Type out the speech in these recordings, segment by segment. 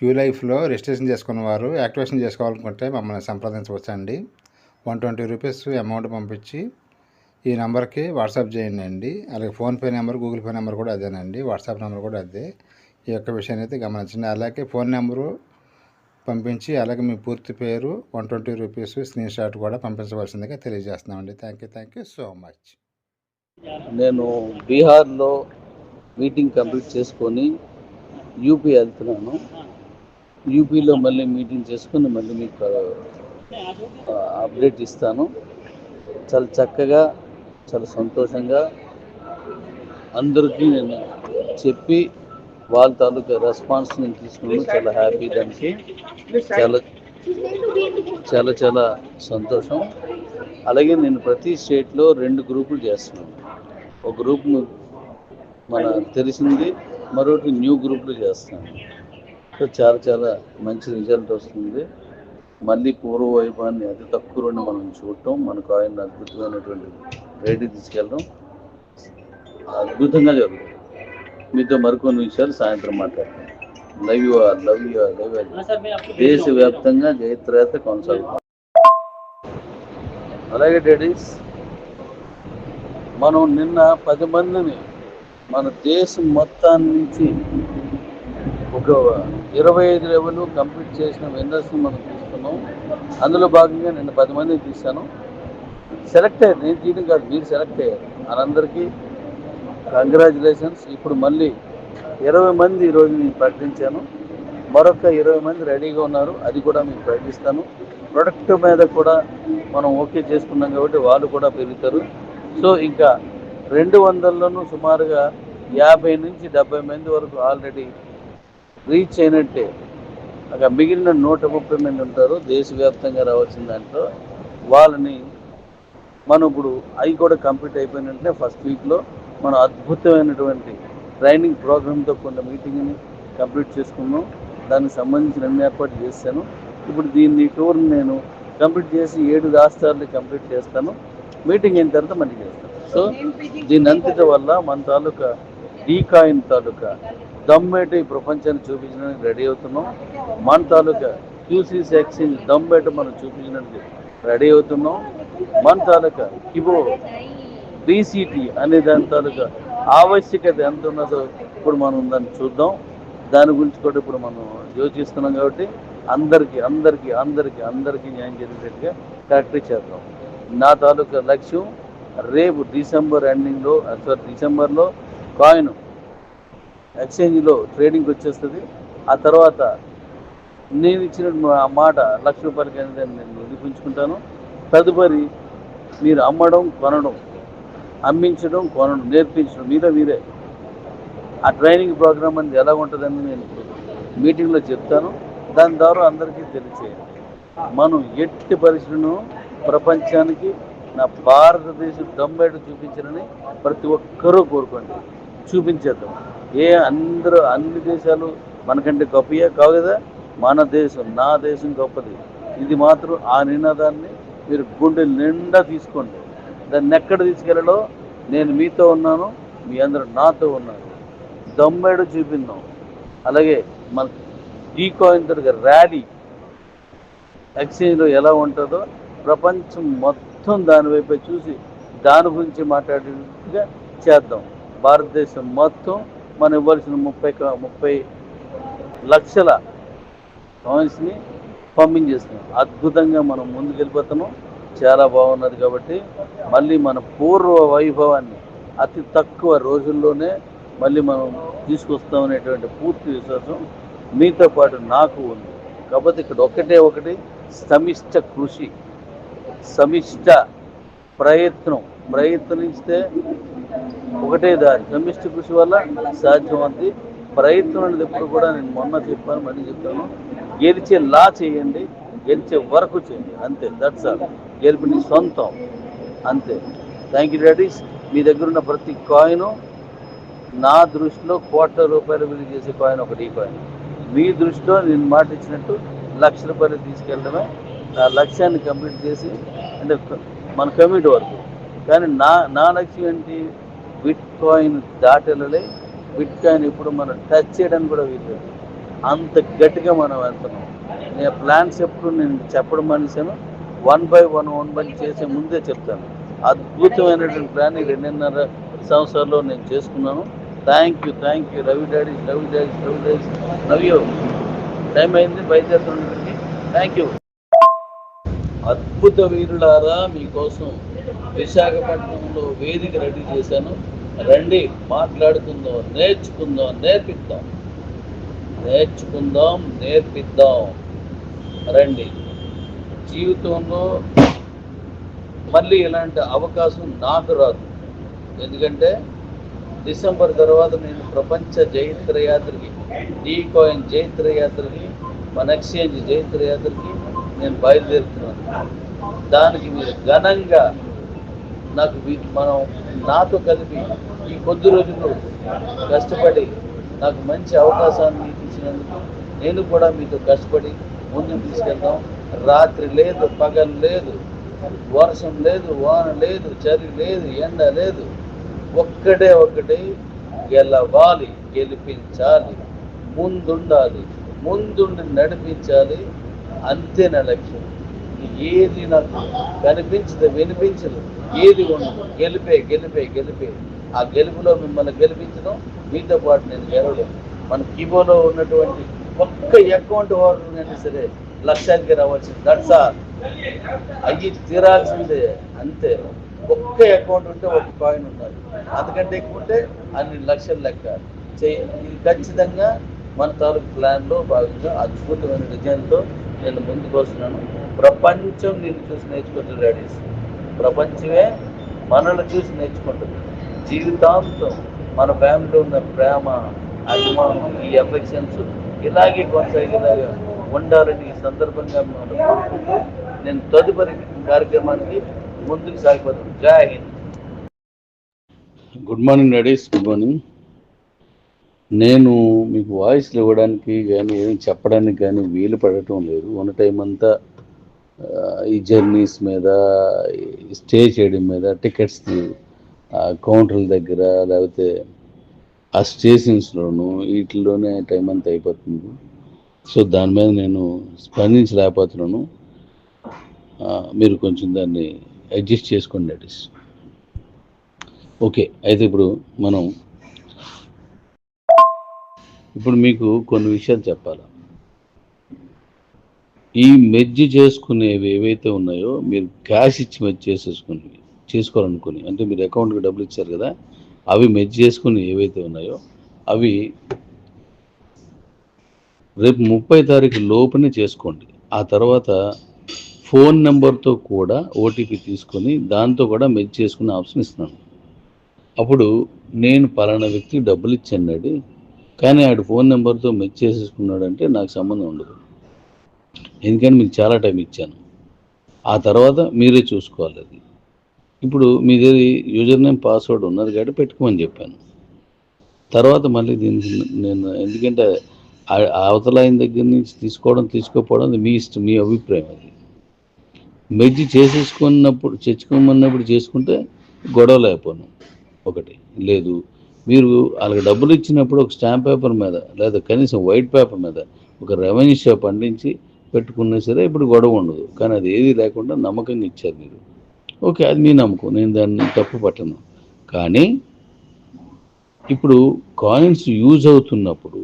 Queue లైఫ్లో registration చేసుకున్న వారు యాక్టివేషన్ చేసుకోవాలనుకుంటే మమ్మల్ని సంప్రదించవచ్చండి. వన్ ట్వంటీ రూపీస్ అమౌంట్ పంపించి ఈ నెంబర్కి వాట్సాప్ చేయండి అండి అలాగే PhonePe number Google Pay number కూడా అదేనండి. వాట్సాప్ నెంబర్ కూడా అదే. ఈ యొక్క విషయాన్ని అయితే గమనించండి. అలాగే ఫోన్ నెంబరు పంపించి అలాగే మీ పూర్తి పేరు one twenty rupees screenshot కూడా పంపించవలసిందిగా తెలియజేస్తున్నామండి. Thank you thank you so much. నేను బీహార్లో మీటింగ్ కంప్లీట్ చేసుకొని యూపీ వెళ్తున్నాను. యూపీలో మళ్ళీ మీటింగ్ చేసుకుని మళ్ళీ మీకు అప్డేట్ ఇస్తాను. చాలా చక్కగా చాలా సంతోషంగా అందరికీ నేను చెప్పి వాళ్ళ తాలూకా రెస్పాన్స్ నేను తీసుకున్నాను. చాలా హ్యాపీ దానికి. చాలా చాలా చాలా సంతోషం. అలాగే నేను ప్రతి స్టేట్లో రెండు గ్రూపులు చేస్తున్నాను. ఒక గ్రూప్ మన తెలిసింది మరొకటి న్యూ గ్రూప్లు చేస్తున్నాను సో చాలా చాలా మంచి రిజల్ట్ వస్తుంది. మళ్ళీ పూర్వ వైభవాన్ని అతి తక్కువలోనే మనం చూడటం మనకు ఆయన అద్భుతమైనటువంటి రేటు తీసుకెళ్ళడం అద్భుతంగా జరుగుతుంది. మీతో మరికొన్ని విషయాలు సాయంత్రం మాట్లాడతాం. Love you are love you are love దేశవ్యాప్తంగా జయత్రయాత్ర కొనసాగుతుంది అలాగే డాడీస్ మనం నిన్న పది మందిని మన దేశం మొత్తాన్ని నుంచి ఒక ఇరవై ఐదు లెవెల్ కంప్లీట్ చేసిన విన్నర్స్ని మనం తీసుకున్నాం. అందులో భాగంగా నిన్న పది మందిని తీశాను. సెలెక్ట్ అయ్యారు. నేను తీయడం కాదు మీరు సెలెక్ట్ అయ్యారు. వాళ్ళందరికీ కంగ్రాచులేషన్స్ ఇప్పుడు మళ్ళీ ఇరవై మంది ఈరోజు నేను ప్రకటించాను. మరొక ఇరవై మంది రెడీగా ఉన్నారు. అది కూడా మీకు ప్రకటిస్తాను. ప్రొడక్ట్ మీద కూడా మనం ఓకే చేసుకున్నాం కాబట్టి వాళ్ళు కూడా పెరుగుతారు. సో ఇంకా రెండు వందల్లోనూ సుమారుగా యాభై నుంచి డెబ్బై మంది వరకు ఆల్రెడీ రీచ్ అయినట్టే. అక్కడ మిగిలిన నూట ముప్పై మంది ఉంటారు దేశవ్యాప్తంగా రావాల్సిన దాంట్లో. వాళ్ళని మనం ఇప్పుడు అవి కూడా కంప్లీట్ అయిపోయిన వెంటనే ఫస్ట్ వీక్లో మనం అద్భుతమైనటువంటి ట్రైనింగ్ ప్రోగ్రామ్తో కొన్ని మీటింగ్ని కంప్లీట్ చేసుకున్నాం. దానికి సంబంధించిన అన్ని ఏర్పాట్లు చేశాను. ఇప్పుడు దీన్ని టూర్ని నేను కంప్లీట్ చేసి ఏడు రాష్ట్రాలని కంప్లీట్ చేస్తాను. మీటింగ్ అయిన తర్వాత మళ్ళీ చేస్తాను. సో దీని అంతటి వల్ల మన తాలూకా డీ కాయిన్ తాలూకా దమ్మేట ఈ ప్రపంచాన్ని చూపించడానికి రెడీ అవుతున్నాం. మన తాలూకా క్యూసీసీ ఎక్స్చేంజ్ దమ్మేట మనం చూపించడానికి రెడీ అవుతున్నాం. మన తాలూకా కిబో డీసీటీ అనే దాని తాలూకా ఆవశ్యకత ఎంత ఉన్నదో ఇప్పుడు మనం దాన్ని చూద్దాం. దాని గురించి కూడా ఇప్పుడు మనం యోచిస్తున్నాం కాబట్టి అందరికీ అందరికీ అందరికీ అందరికీ న్యాయం జరిగేటట్టుగా కరెక్ట్ చేద్దాం. నా తాలూకా లక్ష్యం రేపు డిసెంబర్ ఎండింగ్లో సారీ డిసెంబర్లో కాయిన్ ఎక్స్చేంజ్లో ట్రేడింగ్కి వచ్చేస్తుంది. ఆ తర్వాత నేను ఇచ్చిన మా మాట లక్ష రూపాయలకి అనేది నేను నిరూపించుకుంటాను. తదుపరి మీరు అమ్మడం కొనడం అమ్మించడం కొనడం నేర్పించడం మీరే మీరే. ఆ ట్రైనింగ్ ప్రోగ్రామ్ అనేది ఎలా ఉంటుందని నేను మీటింగ్లో చెప్తాను. దాని ద్వారా అందరికీ తెలిసే మనం ఎట్టి పరిస్థితులను ప్రపంచానికి నా భారతదేశం దమ్మేట చూపించాలని ప్రతి ఒక్కరూ కోరుకోండి. చూపించేద్దాం. ఏ అందరూ అన్ని దేశాలు మనకంటే గొప్పయే కావు కదా? మన దేశం నా దేశం గొప్పది. ఇది మాత్రం ఆ నినాదాన్ని మీరు గుండె నిండా తీసుకోండి. దాన్ని ఎక్కడ తీసుకెళ్ళలో నేను మీతో ఉన్నాను మీ అందరూ నాతో ఉన్నారు. దమ్మేడు చూపిందాం అలాగే మన ఈ కాయిన్ తరగ ర్యాలీ ఎక్స్చేంజ్లో ఎలా ఉంటుందో ప్రపంచం మొత్తం దాని వైపే చూసి దాని గురించి మాట్లాడేట్టుగా చేద్దాం. భారతదేశం మొత్తం మనం ఇవ్వాల్సిన ముప్పై ముప్పై లక్షల కాయిన్స్ని పంపించేస్తున్నాం అద్భుతంగా మనం ముందుకెళ్ళిపోతున్నాం. చాలా బాగున్నది కాబట్టి మళ్ళీ మన పూర్వ వైభవాన్ని అతి తక్కువ రోజుల్లోనే మళ్ళీ మనం తీసుకొస్తామనేటువంటి పూర్తి విశ్వాసం మీతో పాటు నాకు ఉంది. కాకపోతే ఇక్కడ ఒకటే ఒకటి సమిష్ట కృషి సమిష్ట ప్రయత్నం. ప్రయత్నిస్తే ఒకటే దారి. సమిష్టి కృషి వల్ల సాధ్యమవుతుంది ప్రయత్నం అనేది ఎప్పుడు కూడా నేను మొన్న చెప్పాను మళ్ళీ చెప్తాను. గెలిచే లా చేయండి గెలిచే వరకు చేయండి. అంతే. దట్స్ ఆల్ గెలుపు సొంతం. అంతే. థ్యాంక్ యూ డాడీస్ మీ దగ్గర ఉన్న ప్రతి కాయిన్ నా దృష్టిలో కోట్ల రూపాయలు విలువ చేసే కాయిన్ ఒకటి ఈ కాయిన్ మీ దృష్టిలో నేను మాట ఇచ్చినట్టు లక్ష రూపాయలు తీసుకెళ్ళడమే. నా లక్ష్యాన్ని కంప్లీట్ చేసి అంటే మన కమిటీ వరకు. కానీ నా నా లక్ష్యం ఏంటి? బిట్ కాయిన్ దాటెళ్ళలే బిట్ కాయిన్ ఇప్పుడు మనం టచ్ చేయడానికి కూడా వీలు అంత గట్టిగా మనం వెళ్తున్నాం. నేను ప్లాన్స్ ఎప్పుడు నేను చెప్పడం మనిషిను one by one one by చేసే ముందే చెప్తాను. అద్భుతమైనటువంటి ప్లాన్ ఈ రెండున్నర సంవత్సరాల్లో నేను చేసుకున్నాను. Thank you thank you Ravi daddy Ravi daddy Ravi daddy Ravi time అయింది బయలుదేరుతుంది థ్యాంక్ యూ అద్భుత వీరులారా మీకోసం విశాఖపట్నంలో వేదిక రెడీ చేశాను. రండి మాట్లాడుకుందాం నేర్చుకుందాం నేర్పిద్దాం. నేర్చుకుందాం నేర్పిద్దాం. రండి. జీవితంలో మళ్ళీ ఇలాంటి అవకాశం నాకు రాదు. ఎందుకంటే డిసెంబర్ తర్వాత నేను ప్రపంచ జైత్ర యాత్రకి డీ కాయిన్ జైత్ర యాత్రకి మన ఎక్స్చేంజ్ జైత్ర యాత్రకి నేను బయలుదేరుతున్నాను. దానికి మీరు ఘనంగా నాకు మనం నాతో కలిపి ఈ కొద్ది రోజులు కష్టపడి నాకు మంచి అవకాశాన్ని ఇచ్చినందుకు నేను కూడా మీతో కష్టపడి ముందుకు తీసుకెళ్తాం రాత్రి లేదు పగలు లేదు వర్షం లేదు వాన లేదు చలి లేదు ఎండ లేదు. ఒక్కటే ఒక్కటే గెలవాలి గెలిపించాలి ముందుండాలి ముందుండి నడిపించాలి. అంతే నా లక్ష్యం. ఏది నాకు కనిపించదు వినిపించదు. ఏది ఉండదు. గెలిపే గెలిపే గెలిపే. ఆ గెలుపులో మిమ్మల్ని గెలిపించడం మీతో పాటు నేను గెలవడం మన కీబోలో ఉన్నటువంటి ఒక్క అకౌంట్ వాడుతుందంటే సరే లక్ష్యానికి రావాల్సింది. దట్స్ ఆల్ అయ్యి తీరాల్సిందే. అంతే. ఒక్క అకౌంట్ ఉంటే ఒక కాయిన్ ఉన్నది అంతకంటే ఎక్కువ ఉంటే అన్ని లక్షల లెక్క. చేయ ఇది ఖచ్చితంగా మన తాలూకు ప్లాన్లో భాగంగా అద్భుతమైన డిజైన్తో నేను ముందుకు వస్తున్నాను. ప్రపంచం నేను చూసి నేర్చుకుంటుంది డాడీస్. ప్రపంచమే మనల్ని చూసి నేర్చుకుంటుంది. జీవితాంతం మన ఫ్యామిలీలో ఉన్న ప్రేమ అభిమానం ఈ ఎఫెక్షన్స్ ఇలాగే కొనసాగేలాగా ఉండాలని ఈ సందర్భంగా నేను తదుపరి కార్యక్రమానికి ముందుకు సాగిపోతాను Jai Hind. Good morning daddies good morning నేను మీకు వాయిస్లు ఇవ్వడానికి కానీ ఏం చెప్పడానికి కానీ వీలు పడటం లేదు. ఉన్న టైం అంతా ఈ జర్నీస్ మీద స్టే చేయడం మీద టికెట్స్ కౌంటర్ల దగ్గర లేకపోతే ఆ స్టేషన్స్లోను వీటిలోనే టైం అంతా అయిపోతుంది. సో దాని మీద నేను స్పందించలేకపోతున్నాను. మీరు కొంచెం దాన్ని అడ్జస్ట్ చేసుకోండి అట్ ఓకే అయితే ఇప్పుడు మనం ఇప్పుడు మీకు కొన్ని విషయాలు చెప్పాలి? ఈ మెజ్జి చేసుకునేవి ఏవైతే ఉన్నాయో మీరు క్యాష్ ఇచ్చి మెజ్జి చేసేసుకుని చేసుకోవాలనుకుని అంటే మీరు అకౌంట్కి డబ్బులు ఇచ్చారు కదా అవి మెజ్జి చేసుకుని ఏవైతే ఉన్నాయో అవి రేపు ముప్పై తారీఖు లోపనే చేసుకోండి. ఆ తర్వాత ఫోన్ నెంబర్తో కూడా ఓటీపీ తీసుకొని దాంతో కూడా మెర్జ్ చేసుకునే ఆప్షన్ ఇస్తున్నాను. అప్పుడు నేను పలానా వ్యక్తికి డబ్బులు ఇచ్చాను కానీ ఆడు ఫోన్ నెంబర్తో మెచ్ చేసేసుకున్నాడు అంటే నాకు సంబంధం ఉండదు. ఎందుకని మీకు చాలా టైం ఇచ్చాను. ఆ తర్వాత మీరే చూసుకోవాలి అది. ఇప్పుడు మీ దగ్గర యూజర్ నేమ్ పాస్వర్డ్ ఉన్నది కాబట్టి పెట్టుకోమని చెప్పాను. తర్వాత మళ్ళీ దీనికి నేను ఎందుకంటే ఆ- అవతల ఆయన దగ్గర నుంచి తీసుకోవడం తీసుకోకపోవడం మీ ఇష్టం మీ అభిప్రాయం అది. మెజ్జి చేసేసుకున్నప్పుడు తెచ్చుకోమన్నప్పుడు చేసుకుంటే గొడవలు అయిపోను. ఒకటి లేదు మీరు వాళ్ళకి డబ్బులు ఇచ్చినప్పుడు ఒక స్టాంప్ పేపర్ మీద లేదా కనీసం వైట్ పేపర్ మీద ఒక రెవెన్యూ షాప్ పండించి పెట్టుకున్నా సరే ఇప్పుడు గొడవ ఉండదు. కానీ అది ఏది లేకుండా నమ్మకంగా ఇచ్చారు మీరు. ఓకే అది మీ నమ్మకం. నేను దాన్ని తప్పు పట్టను. కానీ ఇప్పుడు కాయిన్స్ యూజ్ అవుతున్నప్పుడు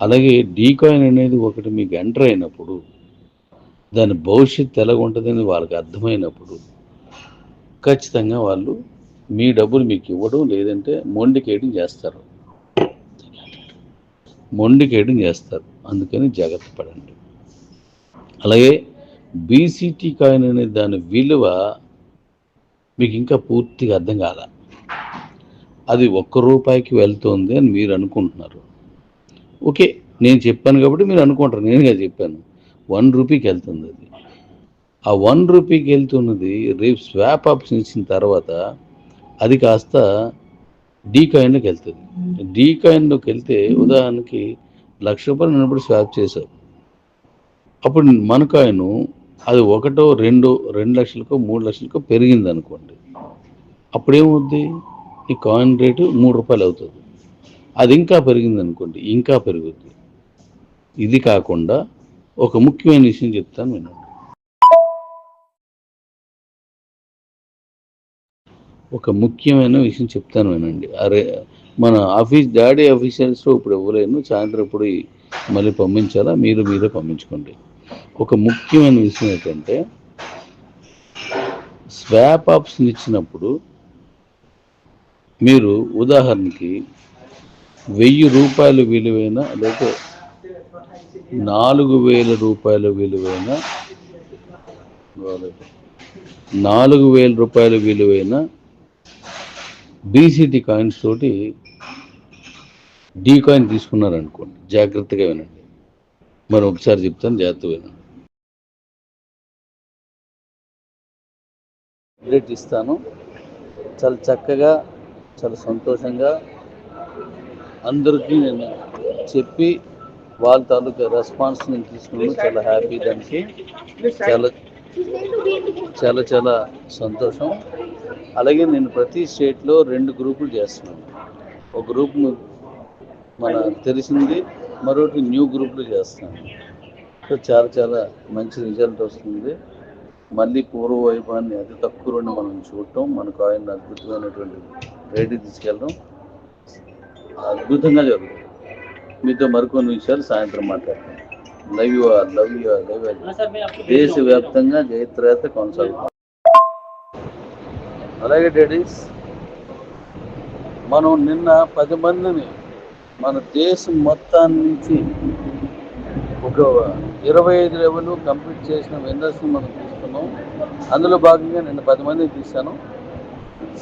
అలాగే డీ కాయిన్ అనేది ఒకటి మీకు ఎంటర్ అయినప్పుడు దాని భవిష్యత్తు ఎలాగ ఉంటుందని వాళ్ళకి అర్థమైనప్పుడు ఖచ్చితంగా వాళ్ళు మీ డబ్బులు మీకు ఇవ్వడం లేదంటే మొండికేయడం చేస్తారు. మొండికేయడం చేస్తారు. అందుకని జాగ్రత్త పడండి. అలాగే బీసీటీ కాయిన్ అనే దాని విలువ మీకు ఇంకా పూర్తిగా అర్థం కాల. అది ఒక్క రూపాయికి వెళ్తుంది అని మీరు అనుకుంటున్నారు. ఓకే నేను చెప్పాను కాబట్టి మీరు అనుకుంటారు. నేనుగా చెప్పాను. వన్ రూపీకి వెళ్తుంది అది. ఆ వన్ రూపీకి వెళ్తున్నది రేపు స్వాప్ ఆప్షన్ ఇచ్చిన తర్వాత అది కాస్త డీ కాయిన్లోకి వెళ్తుంది. డీ కాయిన్లోకి వెళ్తే ఉదాహరణకి లక్ష రూపాయలు నిలబడి స్వాప్ చేశావు అప్పుడు మన కాయిన్ అది ఒకటో రెండో రెండు లక్షలకో మూడు లక్షలకో పెరిగింది అనుకోండి అప్పుడేమవుద్ది? ఈ కాయిన్ రేటు మూడు రూపాయలు అవుతుంది. అది ఇంకా పెరిగింది అనుకోండి ఇంకా పెరుగుద్ది. ఇది కాకుండా ఒక ముఖ్యమైన విషయం చెప్తాను వినండి. ఒక ముఖ్యమైన విషయం చెప్తాను వినండి. అరే మన ఆఫీస్ డాడీ ఆఫీషియల్స్ ఇప్పుడు ఇవ్వలేను సాయంత్రం ఇప్పుడు మళ్ళీ పంపించాలా? మీరు మీరే పంపించుకోండి. ఒక ముఖ్యమైన విషయం ఏంటంటే స్వాప్ ఆప్షన్ ఇచ్చినప్పుడు మీరు ఉదాహరణకి వెయ్యి రూపాయలు విలువైన లేకపోతే నాలుగు వేల రూపాయల విలువైన నాలుగు వేల రూపాయల విలువైన బీసీటీ కాయిన్స్ తోటి డీ కాయిన్ తీసుకున్నారనుకోండి. జాగ్రత్తగా వినండి. మరి ఒకసారి చెప్తాను జాగ్రత్తగా వినండి. రేట్ ఇస్తాను. చాలా చక్కగా చాలా సంతోషంగా అందరికీ నేను చెప్పి వాళ్ళ తాలూకా రెస్పాన్స్ నేను తీసుకున్నాను. చాలా హ్యాపీ దానికి. చాలా చాలా చాలా సంతోషం. అలాగే నేను ప్రతి స్టేట్లో రెండు గ్రూపులు చేస్తున్నాను. ఒక గ్రూప్ మన తెలిసింది మరొకటి న్యూ గ్రూపులు చేస్తాను. సో చాలా చాలా మంచి రిజల్ట్ వస్తుంది. మళ్ళీ పూర్వ వైభవాన్ని అతి రెండు మనం చూడటం మనకు ఆయన అద్భుతమైనటువంటి రేటు తీసుకెళ్ళడం అద్భుతంగా జరుగుతుంది. మీతో మరికొన్ని విషయాలు సాయంత్రం మాట్లాడతాం. Love you are love you are love దేశవ్యాప్తంగా జయత్రయాత్ర కొనసాగుతుంది. అలాగే డాడీస్ మనం నిన్న పది మందిని మన దేశం మొత్తాన్ని నుంచి ఒక ఇరవై ఐదు లెవెల్ కంప్లీట్ చేసిన వెండర్స్ని మనం తీసుకున్నాం. అందులో భాగంగా నిన్న పది మందిని తీశాను.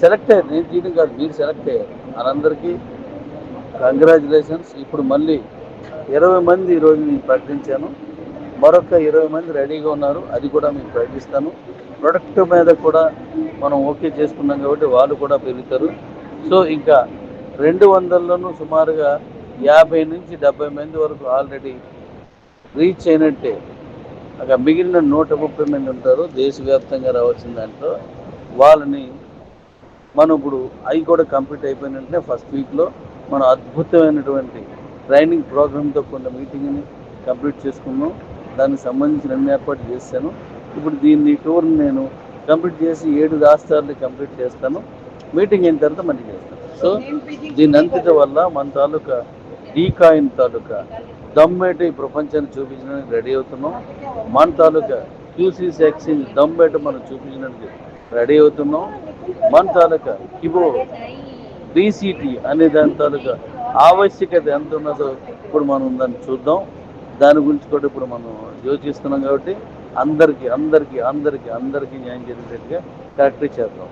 సెలెక్ట్ అయ్యారు. నేను తీయడం కాదు మీరు సెలెక్ట్ అయ్యారు. వాళ్ళందరికీ కంగ్రాచులేషన్స్ ఇప్పుడు మళ్ళీ ఇరవై మంది ఈరోజు నేను ప్రకటించాను. మరొక ఇరవై మంది రెడీగా ఉన్నారు. అది కూడా మీకు ప్రకటిస్తాను. ప్రొడక్ట్ మీద కూడా మనం ఓకే చేసుకున్నాం కాబట్టి వాళ్ళు కూడా పెరుగుతారు. సో ఇంకా రెండు వందల్లోనూ సుమారుగా యాభై నుంచి డెబ్బై మంది వరకు ఆల్రెడీ రీచ్ అయినట్టే. అక్కడ మిగిలిన నూట ముప్పై మంది ఉంటారు. దేశవ్యాప్తంగా రావాల్సిన దాంట్లో వాళ్ళని మనం ఇప్పుడు అవి కూడా కంప్లీట్ అయిపోయినట్టే ఫస్ట్ వీక్లో మనం అద్భుతమైనటువంటి ట్రైనింగ్ ప్రోగ్రామ్తో కొన్ని మీటింగ్ని కంప్లీట్ చేసుకున్నాం. దానికి సంబంధించిన అన్ని ఏర్పాట్లు చేశాను. ఇప్పుడు దీన్ని టూర్ని నేను కంప్లీట్ చేసి ఏడు రాష్ట్రాలని కంప్లీట్ చేస్తాను. మీటింగ్ అయిన తర్వాత మళ్ళీ చేస్తాను. సో దీని అంతటి వల్ల మన తాలూకా డీకాయిన్ తాలూకా దమ్మేట ఈ ప్రపంచాన్ని చూపించడానికి రెడీ అవుతున్నాం. మన తాలూకా క్యూసీస్ ఎక్స్చేంజ్ దమ్మేట మనం చూపించడానికి రెడీ అవుతున్నాం. మన తాలూకా కిబో డీసీటీ అనే దాని తాలూకా ఆవశ్యకత ఎంత ఉన్నదో ఇప్పుడు మనం దాన్ని చూద్దాం. దాని గురించి కూడా ఇప్పుడు మనం యోచిస్తున్నాం కాబట్టి అందరికీ అందరికీ అందరికీ అందరికీ న్యాయం జరిగేట్టుగా కరెక్ట్ చేద్దాం.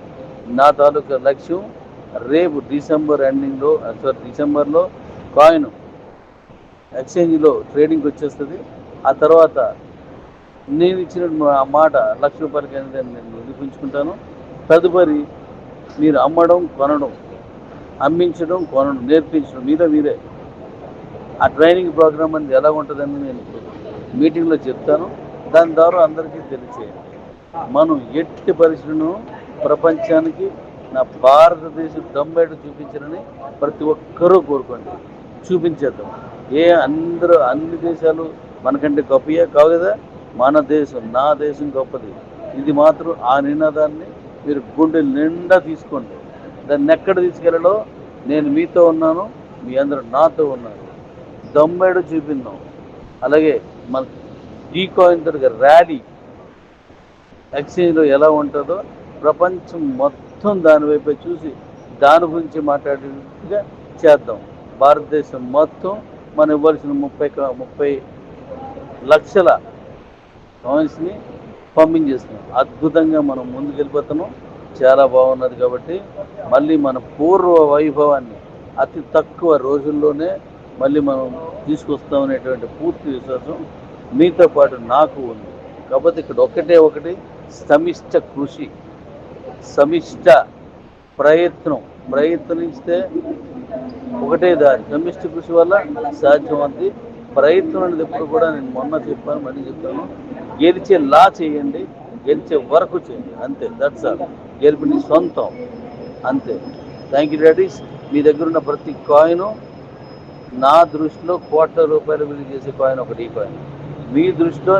నా తాలూకా లక్ష్యం రేపు డిసెంబర్ ఎండింగ్లో సారీ డిసెంబర్లో కాయిన్ ఎక్స్చేంజ్లో ట్రేడింగ్కి వచ్చేస్తుంది. ఆ తర్వాత నేను ఇచ్చిన మాట లక్ష రూపాయలకి అనేది నేను నిరూపించుకుంటాను. తదుపరి మీరు అమ్మడం కొనడం అమ్మించడం కొనడం నేర్పించడం మీరే మీరే. ఆ ట్రైనింగ్ ప్రోగ్రామ్ అనేది ఎలా ఉంటుందని నేను మీటింగ్లో చెప్తాను. దాని ద్వారా అందరికీ తెలియచేయండి మనం ఎట్టి పరిస్థితులను ప్రపంచానికి నా భారతదేశం దమ్మేట చూపించాలని ప్రతి ఒక్కరూ కోరుకోండి. చూపించేద్దాం. ఏ అందరూ అన్ని దేశాలు మనకంటే గొప్పయే కావు కదా? మన దేశం నా దేశం గొప్పది. ఇది మాత్రం ఆ నినాదాన్ని మీరు గుండె నిండా తీసుకోండి. దాన్ని ఎక్కడ తీసుకెళ్ళాలో నేను మీతో ఉన్నాను మీ అందరూ నాతో ఉన్నారు. దమ్మేడు చూపిందాం. అలాగే మన డీ కాయిన్ తరగ ర్యాలీ ఎక్స్చేంజ్లో ఎలా ఉంటుందో ప్రపంచం మొత్తం దాని వైపే చూసి దాని గురించి మాట్లాడేట్టుగా చేద్దాం. భారతదేశం మొత్తం మనం ఇవ్వాల్సిన ముప్పై ముప్పై లక్షల కాయిన్స్ని పంపించేస్తున్నాం. అద్భుతంగా మనం ముందుకు వెళ్ళిపోతున్నాం చాలా బాగున్నది కాబట్టి మళ్ళీ మన పూర్వ వైభవాన్ని అతి తక్కువ రోజుల్లోనే మళ్ళీ మనం తీసుకొస్తామనేటువంటి పూర్తి విశ్వాసం మీతో పాటు నాకు ఉంది. కాకపోతే ఇక్కడ ఒకటే ఒకటి సమిష్ట కృషి సమిష్ట ప్రయత్నం. ప్రయత్నిస్తే ఒకటే దారి. సమిష్ట కృషి వల్ల సాధ్యమంది ప్రయత్నం అనేది ఎప్పుడు కూడా నేను మొన్న చెప్పాను మళ్ళీ చెప్తాను. గెలిచే లా చేయండి. గెలిచే వరకు చేయండి. అంతే. దట్స్ ఆల్ గెలుపు సొంతం. అంతే. థ్యాంక్ యూ డాడీస్ మీ దగ్గర ఉన్న ప్రతి కాయిన్ నా దృష్టిలో కోట్ల రూపాయలు విలువ చేసే కాయిన్ ఒకటి ఈ కాయిన్ మీ దృష్టిలో